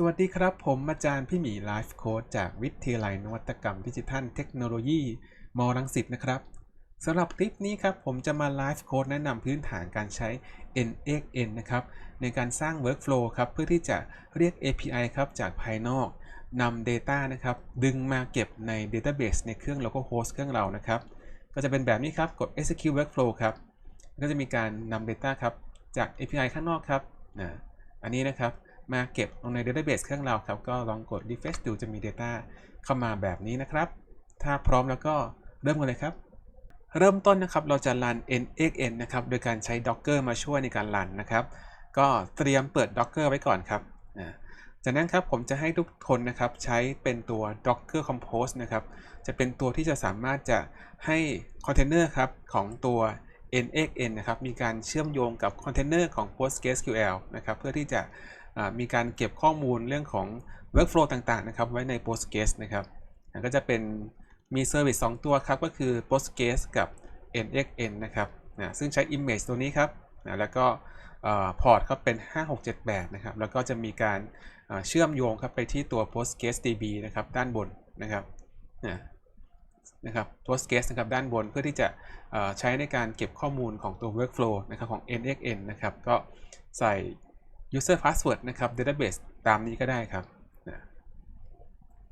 สวัสดีครับ ผมอาจารย์พี่หมีไลฟ์โค้ดจากวิทยาลัยนวัตกรรมดิจิทัลเทคโนโลยีมรังสิตนะครับสำหรับคลิปนี้ครับ ผมจะมาไลฟ์โค้ดแนะนำพื้นฐานการใช้ NXN นะครับ ในการสร้าง Workflow ครับ เพื่อที่จะเรียก API ครับ จากภายนอกนำ Data นะครับ ดึงมาเก็บใน Database ในเครื่อง localhost เครื่องเรานะครับ ก็จะเป็นแบบนี้ครับ กด execute workflow ครับ ก็จะมีการนำ Data ครับ จาก API ข้างนอกครับนะอันนี้นะครับ มาเก็บลงใน database เครื่องเราครับ ก็ลองกด refresh ดูจะมี data เข้ามาแบบนี้นะครับ ถ้าพร้อมแล้วก็เริ่มกันเลยครับ เริ่มต้นนะครับเราจะรัน nxn นะครับ โดยการใช้ docker มาช่วยในการรันนะครับ ก็เตรียมเปิด docker ไว้ก่อนครับจากนั้นครับผมจะให้ทุกคนนะครับใช้เป็นตัว docker compose นะครับ จะเป็นตัวที่จะสามารถจะให้คอนเทนเนอร์ครับของตัว nxn นะครับ มีการเชื่อมโยงกับคอนเทนเนอร์ของ PostgreSQL นะครับ เพื่อที่จะ มีการเก็บข้อมูลเรื่องของ workflow ต่างๆนะครับไว้ใน Postgres นะครับก็จะเป็นมีเซอร์วิส2ตัวครับ ก็คือ Postgres กับ nxn นะครับนะซึ่งใช้ image ตัวนี้ครับนะแล้วก็พอร์ตครับเป็น 5678 นะครับ แล้วก็จะมีการเชื่อมโยงครับไปที่ตัว PostgreSDB นะครับด้านบนนะครับนะนะครับ Postgres นะครับด้านบนเพื่อที่จะใช้ในการเก็บข้อมูลของตัว workflow นะครับของ nxn นะครับ ก็ใส่ user password นะครับ database ตามนี้ก็ได้ครับนะ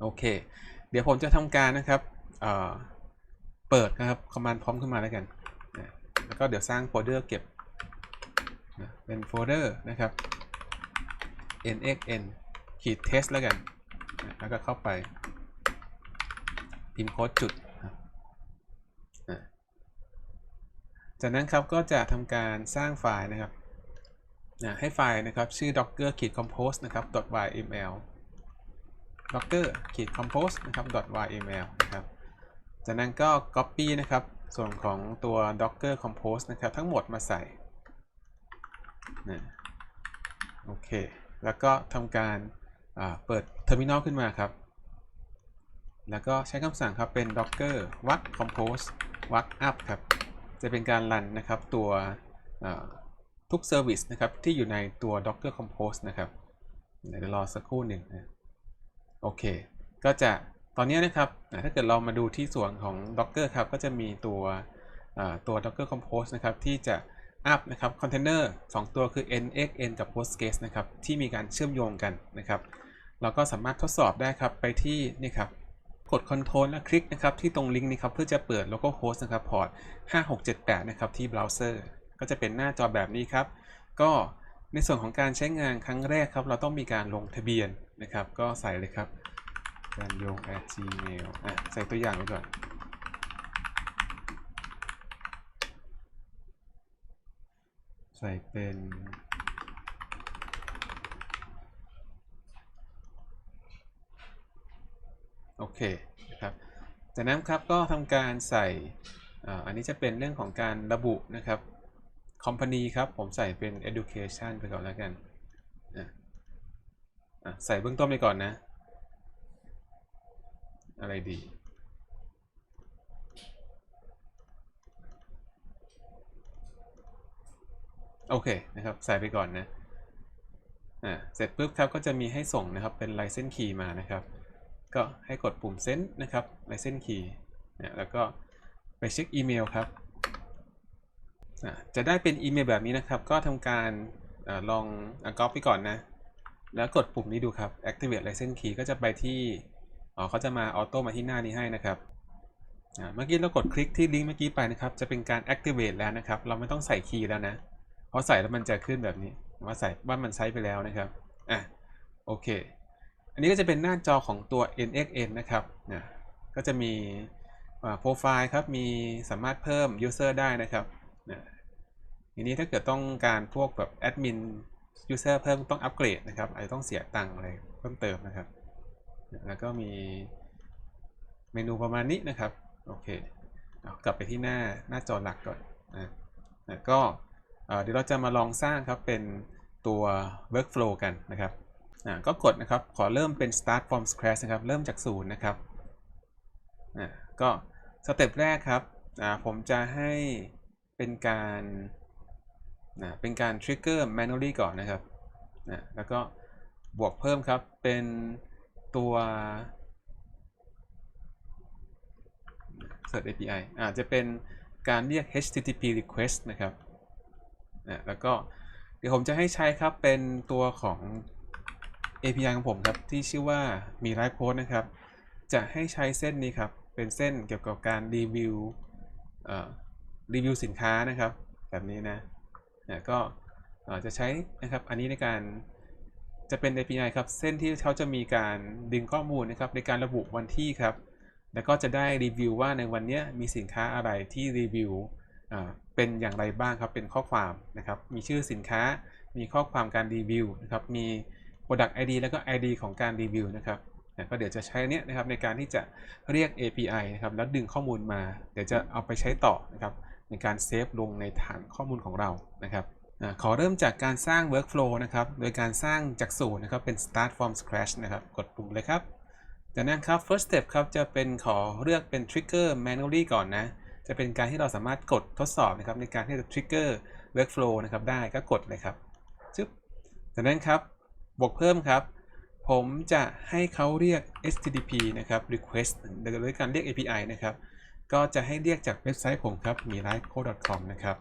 โอเค เดี๋ยวผมจะทำการนะครับเเปิดนะครับ command prompt ขึ้นมาแล้วกันนะแล้วก็เดี๋ยวสร้างโฟลเดอร์เก็บนะเป็นโฟลเดอร์นะครับ nxn ขีด test แล้วกันนะแล้วก็เข้าไป พิมพ์โค้ดจุดจากนั้นครับก็จะทำการสร้างไฟล์นะครับ นะให้ไฟล์นะครับ ชื่อ docker compose นะครับ .yml docker compose นะครับ .yml นะครับ จากนั้นก็ copy นะครับ ส่วนของตัว docker compose นะครับ ทั้งหมดมาใส่นะโอเค แล้วก็ทำการเปิด terminal ขึ้นมาครับ แล้วก็ใช้คำสั่งครับเป็น docker w a c compose w a c up ครับ จะเป็นการรันนะครับตัว ทุกเซอร์วิสนะครับที่อยู่ในตัว Docker Compose นะครับเดี๋ยวรอสักครู่หนึ่งนะโอเค ก็จะตอนนี้นะครับถ้าเกิดเรามาดูที่ส่วนของ Docker ครับก็จะมีตัวตัว Docker Compose นะครับที่จะอัพนะครับคอนเทนเนอร์2ตัวคือ nxn กับ Postgres นะครับที่มีการเชื่อมโยงกันนะครับเราก็สามารถทดสอบได้ครับไปที่นี่ครับกด Ctrl และคลิกนะครับที่ตรงลิงก์นี้ครับเพื่อจะเปิด localhost นะครับพอร์ต5678 นะครับที่เบราว์เซอร์ ก็จะเป็นหน้าจอแบบนี้ครับ ก็ในส่วนของการใช้งานครั้งแรกครับ เราต้องมีการลงทะเบียนนะครับ ก็ใส่เลยครับการโยง at gmail อะใส่ตัวอย่างไว้ก่อนใส่เป็นโอเคนะครับจากนั้นครับก็ทำการใส่อันนี้จะเป็นเรื่องของการระบุนะครับ company ครับ ผมใส่เป็น education ไปก่อนแล้วกันนะใส่เบื้องต้นไปก่อนนะ อะไรดี โอเคนะครับ ใส่ไปก่อนนะอ่าเสร็จปุ๊บครับก็จะมีให้ส่งนะครับเป็น license key มานะครับ ก็ให้กดปุ่ม send นะครับ license key นะแล้วก็ไปเช็คอีเมลครับ จะได้เป็นอีเมลแบบนี้นะครับ ก็ทำการอลองก๊อปไปก่อนนะ แล้วกดปุ่มนี้ดูครับ activate license key ก็จะไปที่อ๋อเขาจะมาออโต้มาที่หน้านี้ให้นะครับเมื่อกี้เรากดคลิกที่ลิงก์เมื่อกี้ไปนะครับ จะเป็นการ activate แล้วนะครับ เราไม่ต้องใส่คีย์แล้วนะ เพราะใส่แล้วมันจะขึ้นแบบนี้ ว่าใส่ว่ามันใช้ไปแล้วนะครับ อะ โอเค อันนี้ก็จะเป็นหน้าจอของตัว NXN นะครับนะก็จะมีโปรไฟล์ครับ มีสามารถเพิ่ม user ได้นะครับ ทีนี้ถ้าเกิดต้องการพวกแบบแอดมิน user เพิ่มต้องอัปเกรดนะครับอาจจะต้องเสียตังค์อะไรเพิ่มเติมนะครับ แล้วก็มีเมนูประมาณนี้นะครับ โอเคเอกลับไปที่หน้าหน้าจอหลักก่อนนะนะก็เดี๋ยวเราจะมาลองสร้างครับเป็นตัว workflow กันนะครับอ่าก็กดนะครับขอเริ่มเป็น start from scratch นะครับ เริ่มจากศูนย์นะครับอ่าก็สเต็ปแรกครับอ่าผมจะให้เป็นการ อ่าเป็นการ trigger manually ก่อนนะครับอ่าแล้วก็บวกเพิ่มครับเป็นตัว Search API อาจจะเป็นการเรียก HTTP request นะครับนะแล้วก็เดี๋ยวผมจะให้ใช้ครับเป็นตัวของ API ของผมครับที่ชื่อว่ามี Live Code นะครับ จะให้ใช้เส้นนี้ครับ เป็นเส้นเกี่ยวกับการรีวิวรีวิวสินค้านะครับ แบบนี้นะ นะก็จะใช้นะครับอันนี้ในการจะเป็น API ครับ เส้นที่เขาจะมีการดึงข้อมูลนะครับในการระบุวันที่ครับ แล้วก็จะได้รีวิวว่าในวันนี้มีสินค้าอะไรที่รีวิวเป็นอย่างไรบ้างครับ เป็นข้อความนะครับ มีชื่อสินค้า มีข้อความการรีวิวนะครับ มี Product ID แล้วก็ ID ของการรีวิวนะครับนะก็เดี๋ยวจะใช้เนี้ยนะครับในการที่จะเรียก API นะครับ แล้วดึงข้อมูลมา เดี๋ยวจะเอาไปใช้ต่อนะครับ ในการเซฟลงในฐานข้อมูลของเรานะครับขอเริ่มจากการสร้าง workflow นะครับ โดยการสร้างจากศูนย์นะครับ เป็น start from scratch นะครับ กดปุ่มเลยครับ จากนั้นครับ first step ครับ จะเป็นขอเลือกเป็น trigger manually ก่อนนะ จะเป็นการที่เราสามารถกดทดสอบนะครับ ในการที่จะ trigger workflow นะครับ ได้ก็กดเลยครับจึ๊บจากนั้นครับ บวกเพิ่มครับ ผมจะให้เขาเรียก HTTP นะครับ request โดยการเรียก API นะครับ ก็จะให้เรียกจากเว็บไซต์ผมครับมี liveco.com นะครับ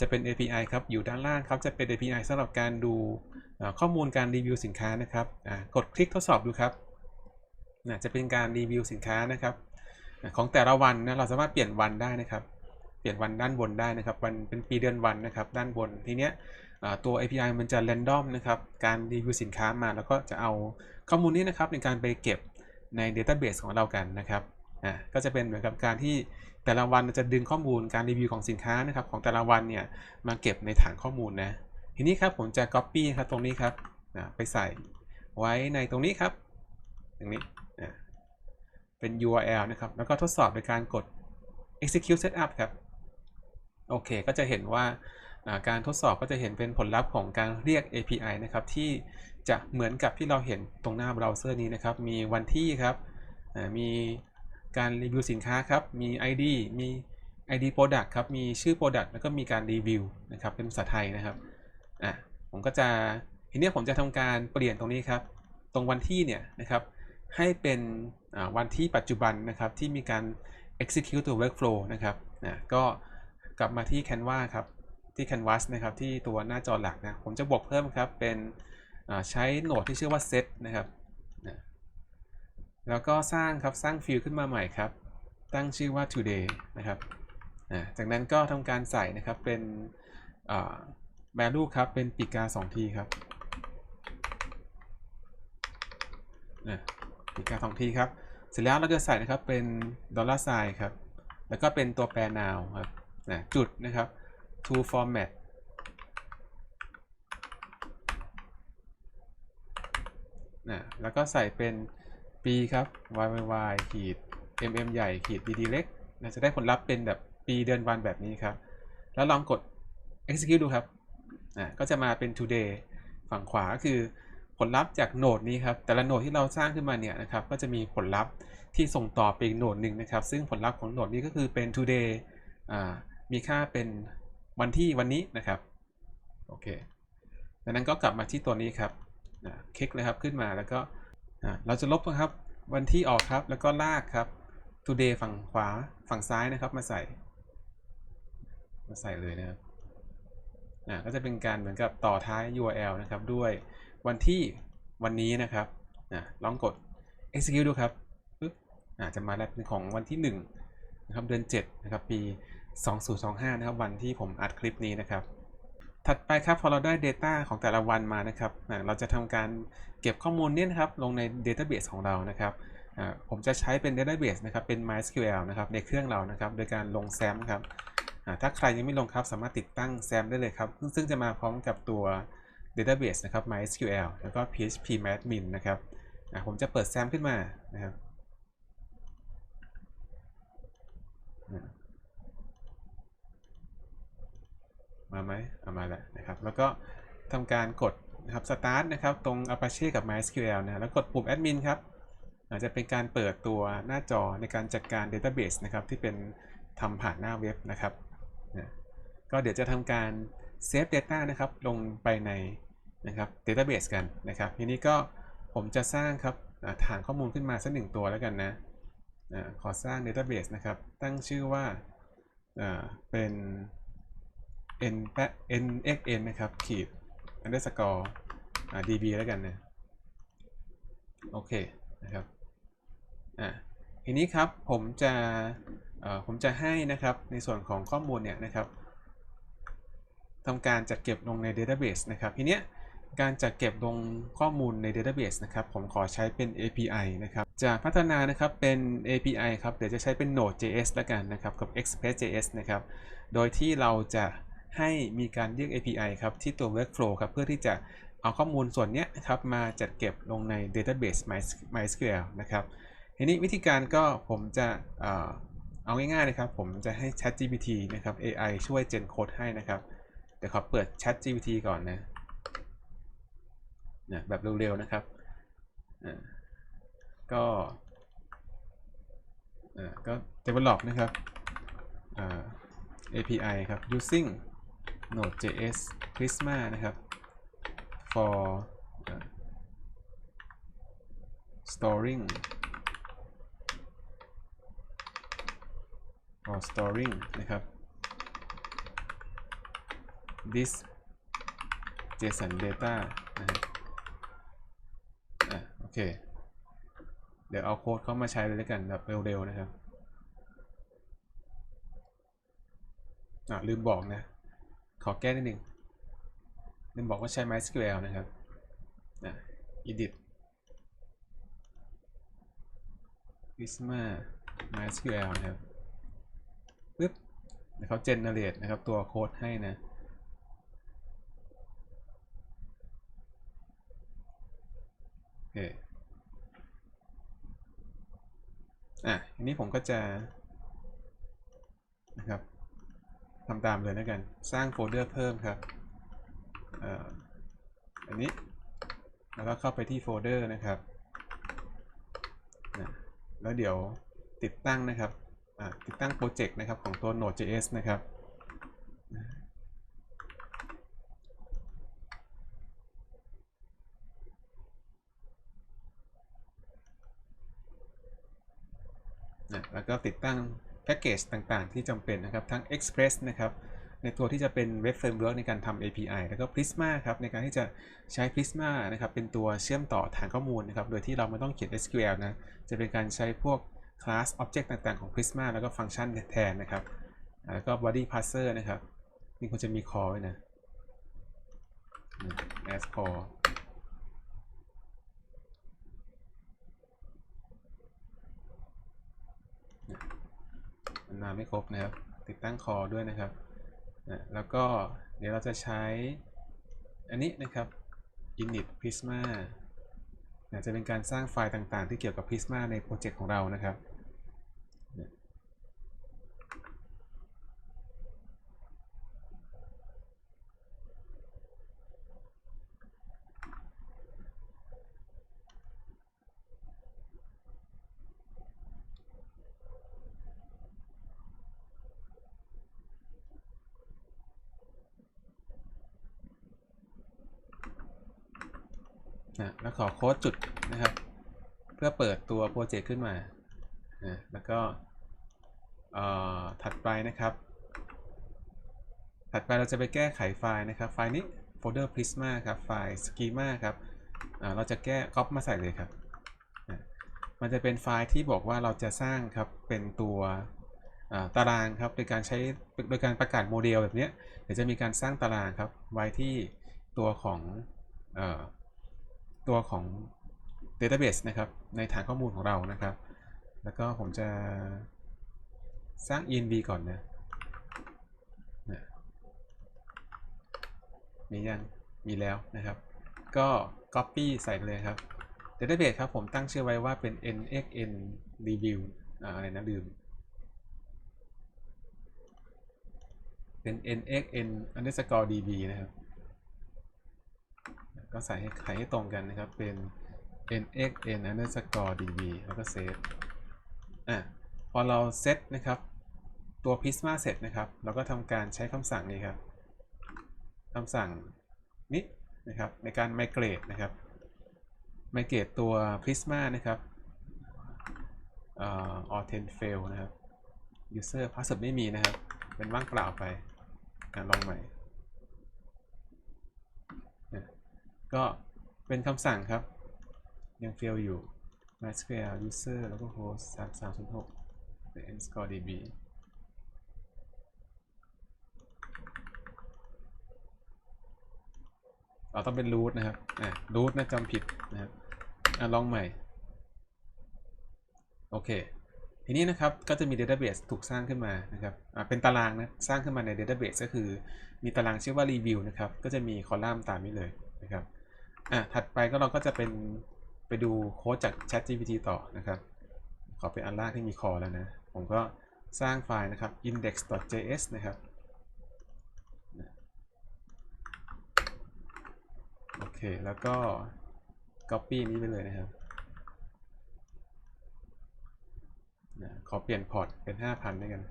จะเป็น API ครับ อยู่ด้านล่างครับ จะเป็น API สำหรับการดูข้อมูลการรีวิวสินค้านะครับ กดคลิกทดสอบดูครับ จะเป็นการรีวิวสินค้านะครับ ของแต่ละวันนะ เราสามารถเปลี่ยนวันได้นะครับ เปลี่ยนวันด้านบนได้นะครับ วันเป็นปีเดือนวันนะครับ ด้านบน ทีเนี้ยตัว API มันจะ random นะครับ การรีวิวสินค้ามา แล้วก็จะเอาข้อมูลนี้นะครับในการไปเก็บใน database ของเรากันนะครับ อะก็จะเป็นเหมือนกับการที่แต่ละวันจะดึงข้อมูลการรีวิวของสินค้านะครับของแต่ละวันเนี่ยมาเก็บในฐานข้อมูลนะทีนี้ครับผมจะ copy ครับตรงนี้ครับไปใส่ไว้ในตรงนี้ครับตรงนี้เป็น URL นะครับ แล้วก็ทดสอบโดยการกด execute setup ครับ โอเค ก็จะเห็นว่าการทดสอบก็จะเห็นเป็นผลลัพธ์ของการเรียก API นะครับ ที่จะเหมือนกับที่เราเห็นตรงหน้าเบราว์เซอร์นี้นะครับ มีวันที่ครับ มี การรีวิวสินค้าครับ มี ID มี ID Product ครับ มีชื่อ Product แล้วก็มีการรีวิวนะครับ เป็นภาษาไทยนะครับ อะ ผมก็จะทีเนี้ยผมจะทำการเปลี่ยนตรงนี้ครับ ตรงวันที่เนี่ยนะครับ ให้เป็นอ่าวันที่ปัจจุบันนะครับที่มีการ execute ตัว workflow นะครับนะก็กลับมาที่ Canva ครับ ที่ Canvas นะครับ ที่ตัวหน้าจอหลักนะ ผมจะบวกเพิ่มครับ เป็นอ่าใช้โหนดที่ชื่อว่า set นะครับ แล้วก็สร้างครับสร้างฟิลขึ้นมาใหม่ครับ ตั้งชื่อว่า today นะครับนะจากนั้นก็ทำการใส่นะครับเป็นอ่า value ครับเป็นปีกา 2 ทีครับนะปีกา 2 ทีครับ เสร็จแล้วเราจะใส่นะครับเป็น dollar sign ครับ แล้วก็เป็นตัวแปร now ครับนะจุดนะครับ to format นะแล้วก็ใส่เป็น ปีครับ yy ขีด mm ใหญ่ขีด dd เล็กนะจะได้ผลลัพธ์เป็นแบบปีเดือนวันแบบนี้ครับ แล้วลองกด execute ดูครับนะก็จะมาเป็น today ฝั่งขวาก็คือผลลัพธ์จากโหนดนี้ครับ แต่ละโหนดที่เราสร้างขึ้นมาเนี่ยนะครับ ก็จะมีผลลัพธ์ที่ส่งต่อไปอีกโหนดหนึ่งนะครับ ซึ่งผลลัพธ์ของโหนดนี้ก็คือเป็น today อ่ามีค่าเป็นวันที่วันนี้นะครับ โอเคจากนั้นก็กลับมาที่ตัวนี้ครับนะคลิกเลยครับขึ้นมาแล้วก็ เราจะลบนะครับวันที่ออกครับแล้วก็ลากครับ today ฝั่งขวาฝั่งซ้ายนะครับมาใส่ มาใส่เลยนะครับก็จะเป็นการเหมือนกับต่อท้าย URL นะครับ ด้วยวันที่วันนี้นะครับลองกด execute ดูครับอ่าจะมาแล้วเป็นของวันที่ 1 นะครับเดือน7นะครับปี 2025 นะครับ วันที่ผมอัดคลิปนี้นะครับ ถัดไปครับพอเราได้ Data ของแต่ละวันมานะครับ เราจะทำการเก็บข้อมูลเนี่ยครับลงใน Database ของเรานะครับผมจะใช้เป็น Database นะครับเป็น MySQL นะครับในเครื่องเรานะครับ โดยการลง SAM ครับถ้าใครยังไม่ลงครับสามารถติดตั้ง SAM ได้เลยครับ ซึ่งจะมาพร้อมกับตัว Database นะครับ MySQL แล้วก็ PHP-Admin นะครับผมจะเปิด SAM ขึ้นมานะครับอ่า มาไหมเอามาแล้วนะครับ แล้วก็ทำการกดนะครับ Start นะครับ ตรง Apache กับ MySQL นะ แล้วกดปุ่ม Admin ครับอาจจะเป็นการเปิดตัวหน้าจอในการจัดการ Database นะครับ ที่เป็นทำผ่านหน้าเว็บนะครับนะก็เดี๋ยวจะทำการ Save Data นะครับ ลงไปในนะครับ database กันนะครับ ทีนี้ก็ผมจะสร้างครับฐานข้อมูลขึ้นมาสักหนึ่งตัวแล้วกันนะขอสร้าง database นะครับ ตั้งชื่อว่าเป็น n nxn นะครับขีด underscore db แล้วกันนะโอเคนะครับอ่าทีนี้ครับผมจะเอ่อผมจะให้นะครับในส่วนของข้อมูลเนี่ยนะครับทำการจัดเก็บลงใน database นะครับทีเนี้ยการจัดเก็บลงข้อมูลใน database นะครับผมขอใช้เป็น API นะครับจะพัฒนานะครับเป็น API ครับเดี๋ยวจะใช้เป็น Node.js แล้วกันนะครับกับ Express.js นะครับโดยที่เราจะ ให้มีการเรียก API ครับที่ตัว workflow ครับเพื่อที่จะเอาข้อมูลส่วนนี้ครับมาจัดเก็บลงใน database MySQL นะครับทีนี้วิธีการก็ผมจะเอาง่ายๆนะครับ ผมจะให้ ChatGPT นะครับ AI ช่วย gen code ให้นะครับเดี๋ยวขอเปิด ChatGPT ก่อนนะนะแบบเร็วๆนะครับก็ก็ develop นะครับ API ครับ using Node.js Prisma นะครับ for storing for storing นะครับ this JSON data นะครับอะโอเค เดี๋ยวเอาโค้ดเข้ามาใช้เลยแล้วกันแบบเร็วๆนะครับอะลืมบอกนะ ขอแก้นิดนึงลืมบอกว่าใช้ MySQL นะครับอะ edit Prisma MySQL นะครับปึ๊บเดี๋ยวเขา generate นะครับ ตัวโค้ดให้นะโอเคอะทีนี้ผมก็จะนะครับ ทำตามเลยแล้วกัน สร้างโฟลเดอร์เพิ่มครับอันนี้ แล้วก็เข้าไปที่โฟลเดอร์นะครับนะแล้วเดี๋ยวติดตั้งนะครับติดตั้งโปรเจกต์นะครับของตัว Node.js นะครับนะแล้วก็ติดตั้ง พ็กเกจต่างๆ ที่จำเป็นนะครับ ทั้ง Express นะครับ ในตัวที่จะเป็นเว็บเฟรมเวิร์กในการทำ API แล้วก็ Prisma ครับ ในการที่จะใช้ Prisma นะครับ เป็นตัวเชื่อมต่อฐานข้อมูลนะครับ โดยที่เราไม่ต้องเขียน SQL นะ จะเป็นการใช้พวก class object ต่างๆ ของ Prisma แล้วก็ฟังก์ชันแทนนะครับ แล้วก็ body parser นะครับ นี่ควรจะมี call ไว้นะ as call มันมาไม่ครบนะครับ ติดตั้งคอด้วยนะครับนะแล้วก็เดี๋ยวเราจะใช้อันนี้นะครับ init prisma นะจะเป็นการสร้างไฟล์ต่างๆ ที่เกี่ยวกับ prisma ในโปรเจกต์ของเรานะครับ นะแล้วขอโค้ดจุดนะครับ เพื่อเปิดตัวโปรเจกต์ขึ้นมานะแล้วก็ถัดไปนะครับ ถัดไปเราจะไปแก้ไขไฟล์นะครับ ไฟล์นี้โฟลเดอร์ Prisma ครับ ไฟล์ schema ครับเราจะแก้ copy มาใส่เลยครับอะมันจะเป็นไฟล์ที่บอกว่าเราจะสร้างครับ เป็นตัวตารางครับ โดยการใช้ โดยการประกาศโมเดลแบบนี้ เดี๋ยวจะมีการสร้างตารางครับ ไว้ที่ตัวของ ตัวของ database นะครับ ในฐานข้อมูลของเรานะครับ แล้วก็ผมจะสร้าง env ก่อนนะนะมียัง มีแล้วนะครับ ก็ copy ใส่ไปเลยครับ database ครับผมตั้งชื่อไว้ว่าเป็น nxn review อ่าอะไรนะลืม เป็น nxn underscore db นะครับ ก็ใส่ให้ใส่ให้ตรงกันนะครับ เป็น nxn underscore db แล้วก็เซฟอะพอเราเซตนะครับตัว prisma เสร็จนะครับเราก็ทำการใช้คำสั่งนี้ครับคำสั่งนี้นะครับในการ migrate นะครับ migrate ตัว Prisma นะครับออ authent fail นะครับ user password ไม่มีนะครับ เป็นว่างเปล่าไปลองใหม่นะ ก็เป็นคำสั่งครับ ยัง fail อยู่ MySQL user แล้วก็ host 3306 the nscore db เราต้องเป็น root นะครับ อะ root นะจำผิดนะครับ อะ ลองใหม่ โอเค ทีนี้นะครับ ก็จะมี database ถูกสร้างขึ้นมานะครับ อะ เป็นตารางนะ สร้างขึ้นมาใน database ก็คือ มีตารางชื่อว่า review นะครับ ก็จะมีคอลัมน์ตามนี้เลยนะครับ อะถัดไปก็เราก็จะเป็นไปดูโค้ดจาก ChatGPT ต่อนะครับ ขอเป็นอันล่างที่มีคอแล้วนะ ผมก็สร้างไฟล์นะครับ index.js นะครับโอเค แล้วก็ copy นี้ไปเลยนะครับนะขอเปลี่ยนพอร์ตเป็น 5,000ด้วยกัน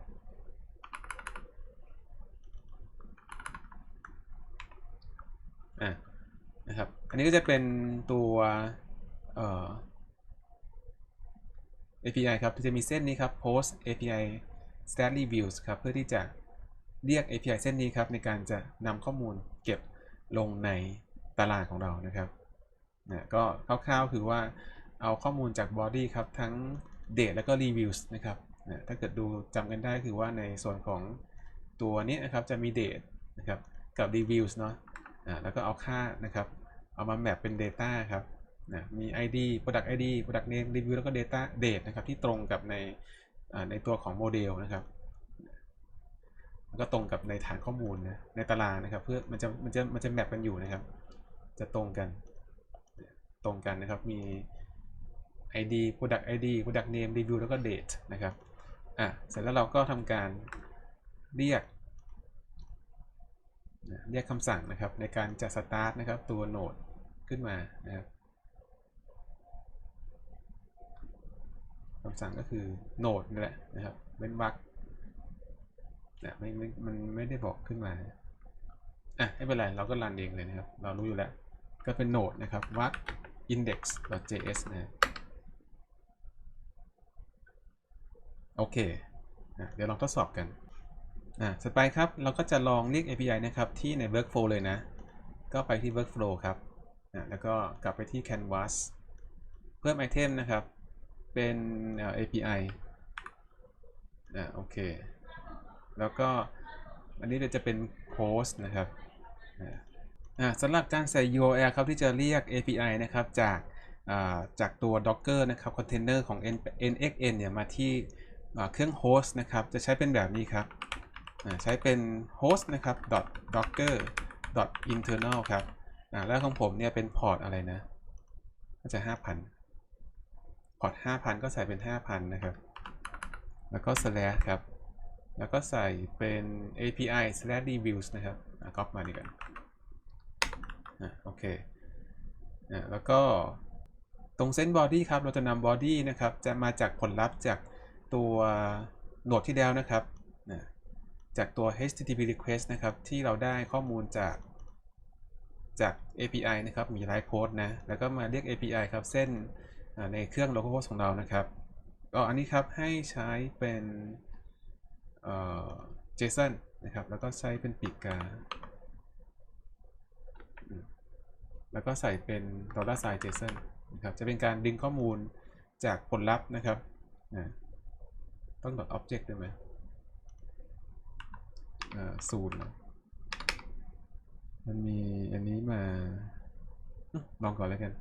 อะ นะครับ อันนี้ก็จะเป็นตัวเอ่อ API ครับจะมีเส้นนี้ครับ post API stat reviews ครับเพื่อที่จะเรียก API เส้นนี้ครับในการจะนำข้อมูลเก็บลงในตารางของเรานะครับนะก็คร่าวๆคือว่าเอาข้อมูลจาก body ครับทั้ง date แล้วก็ reviews นะครับนะถ้าเกิดดูจำกันได้คือว่าในส่วนของตัวนี้นะครับจะมี date นะครับกับ reviews เนาะอ่าแล้วก็เอาค่านะครับ เอามาแมปเป็น data ครับนะมี ID product ID product name review แล้วก็ data date นะครับที่ตรงกับในในตัวของโมเดลนะครับแล้วก็ตรงกับในฐานข้อมูลนะในตารางนะครับ เพื่อมันจะมันจะมันจะแมปกันอยู่นะครับ จะตรงกันตรงกันนะครับมี ID product ID product name review แล้วก็ date นะครับอะเสร็จแล้วเราก็ทำการเรียกเรียกคำสั่งนะครับในการจะ start นะครับตัวโนด ขึ้นมานะครับคำสั่งก็คือโนดนี่แหละนะครับเว้นวรรคนะไม่ไม่มันไม่ได้บอกขึ้นมาอะไม่เป็นไรเราก็รันเองเลยนะครับ เรารู้อยู่แล้ว ก็เป็นโนดนะครับวัด index.js นะโอเคนะเดี๋ยวลองทดสอบกันอะสไปครับ เราก็จะลองเรียก API นะครับ ที่ใน workflow เลยนะ ก็ไปที่ workflow ครับ นะแล้วก็กลับไปที่ canvas เพิ่มไอเทมนะครับ เป็น API อะโอเค แล้วก็อันนี้จะเป็น post นะครับอะสำหรับการใส่ URL ครับที่จะเรียก API นะครับจากาจากตัว Docker นะครับคอนเทนเนอร์ของ N X N เนี่ยมาที่เครื่อง host นะครับ จะใช้เป็นแบบนี้ครับ ใช้เป็น host นะครับ docker internal ครับ อ่าแล้วของผมเนี่ยเป็นพอร์ตอะไรนะก็จะ5,000พอร์ต5,000ก็ใส่เป็น5,000นนะครับ แล้วก็ slash ครับ แล้วก็ใส่เป็น API slash reviews นะครับอ่าก๊อปมาดีกว่าอะโอเคอะแล้วก็ตรงเส้นบอดี้ครับ เราจะนำบอดี้นะครับ จะมาจากผลลัพธ์จากตัวโหนดที่แล้วนะครับ จากตัว HTTP request นะครับ ที่เราได้ข้อมูลจาก จาก API นะครับมีไลฟ์โค้ดนะแล้วก็มาเรียก API ครับเส้นในเครื่อง localhost ของเรานะครับก็อันนี้ครับให้ใช้เป็น JSON นะครับแล้วก็ใช้เป็นปีกกา แล้วก็ใส่เป็น dollar sign JSON นะครับจะเป็นการดึงข้อมูลจากผลลัพธ์นะครับนะต้อง dot object ด้วยไหมศูนย์เหร มันมีอันนี้มาลองก่อนแล้วกัน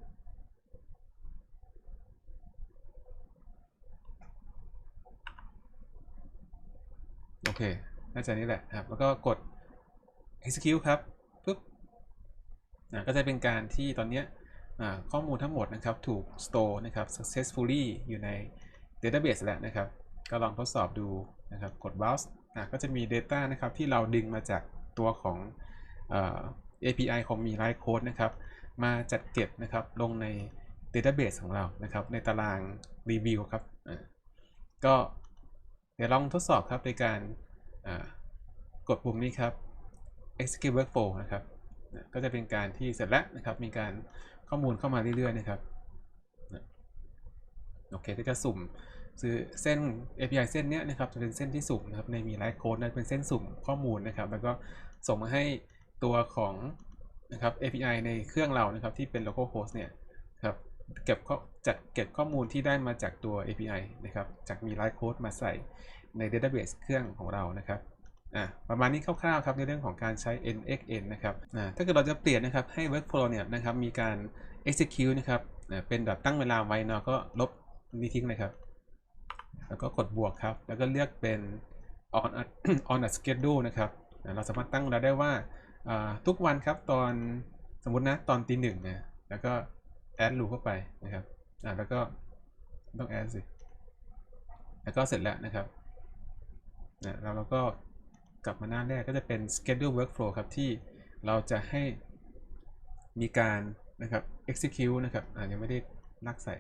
โอเค น่าจะนี้แหละครับ แล้วก็กด execute ครับปุ๊บก็จะเป็นการที่ตอนนี้ข้อมูลทั้งหมดนะครับ ถูก store นะครับ successfully อยู่ใน database แล้วนะครับ ก็ลองทดสอบดูนะครับ กด browse ก็จะมี data นะครับ ที่เราดึงมาจากตัวของ API ของมี Live Code นะครับ มาจัดเก็บนะครับ ลงใน database ของเรานะครับ ในตาราง review ครับก็เดี๋ยวลองทดสอบครับในการกดปุ่มนี้ครับ execute workflow นะครับ ก็จะเป็นการที่เสร็จแล้วนะครับ มีการข้อมูลเข้ามาเรื่อยๆนะครับ โอเค ก็จะสุ่มซื้อเส้น API เส้นนี้นะครับ จะเป็นเส้นที่สุ่มนะครับ ในมีไลฟ์โค้ดนะเป็นเส้นสุ่มข้อมูลนะครับ แล้วก็ส่งมาให้ ตัวของนะครับ API ในเครื่องเรานะครับที่เป็น local host เนี่ยครับเก็บข้อจัดเก็บข้อมูลที่ได้มาจากตัว API นะครับจากมีไลฟ์โค้ดมาใส่ใน database เครื่องของเรานะครับอะประมาณนี้คร่าวๆครับในเรื่องของการใช้ nxn นะครับอ่าถ้าเกิดเราจะเปลี่ยนนะครับให้ workflow เนี่ยนะครับมีการ execute นะครับอ่าเป็นแบบตั้งเวลาไว้เนาะก็ลบนี้ทิ้งเลยครับ แล้วก็กดบวกครับ แล้วก็เลือกเป็น on a, on a schedule นะครับเราสามารถตั้งเวลาได้ว่า ทุกวันครับตอนสมมตินะตอนตีหนึ่งนะแล้วก็ add loop เข้าไปนะครับอ่าแล้วก็ต้อง add สิ แล้วก็เสร็จแล้วนะครับนะแล้วเราก็กลับมาหน้าแรกก็จะเป็น schedule workflow ครับ ที่เราจะให้มีการนะครับ execute นะครับอ่ายังไม่ได้ลากใส่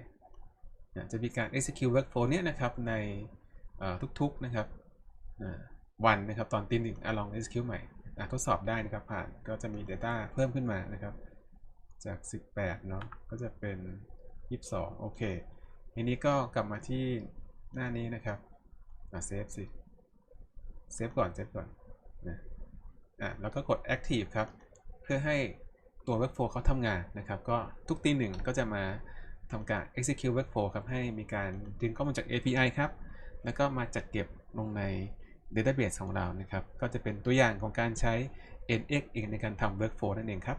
นะจะมีการ execute workflow เนี้ยนะครับในทุกๆนะครับวันนะครับตอนตีหนึ่งอะลอง execute ใหม่ ทดสอบได้นะครับผ่านก็จะมี data เพิ่มขึ้นมานะครับ จาก 18 เนาะก็จะเป็น 22 โอเคทีนี้ก็กลับมาที่หน้านี้นะครับอะเซฟสิเซฟก่อนเซฟก่อนนะอะแล้วก็กด active ครับ เพื่อให้ตัว workflow เขาทำงานนะครับ ก็ทุกตีหนึ่งก็จะมาทำการ execute workflow ครับ ให้มีการดึงข้อมูลจาก API ครับ แล้วก็มาจัดเก็บลงใน database ของเรานะครับ ก็จะเป็นตัวอย่างของการใช้ NX เองในการทำ workflow นั่นเองครับ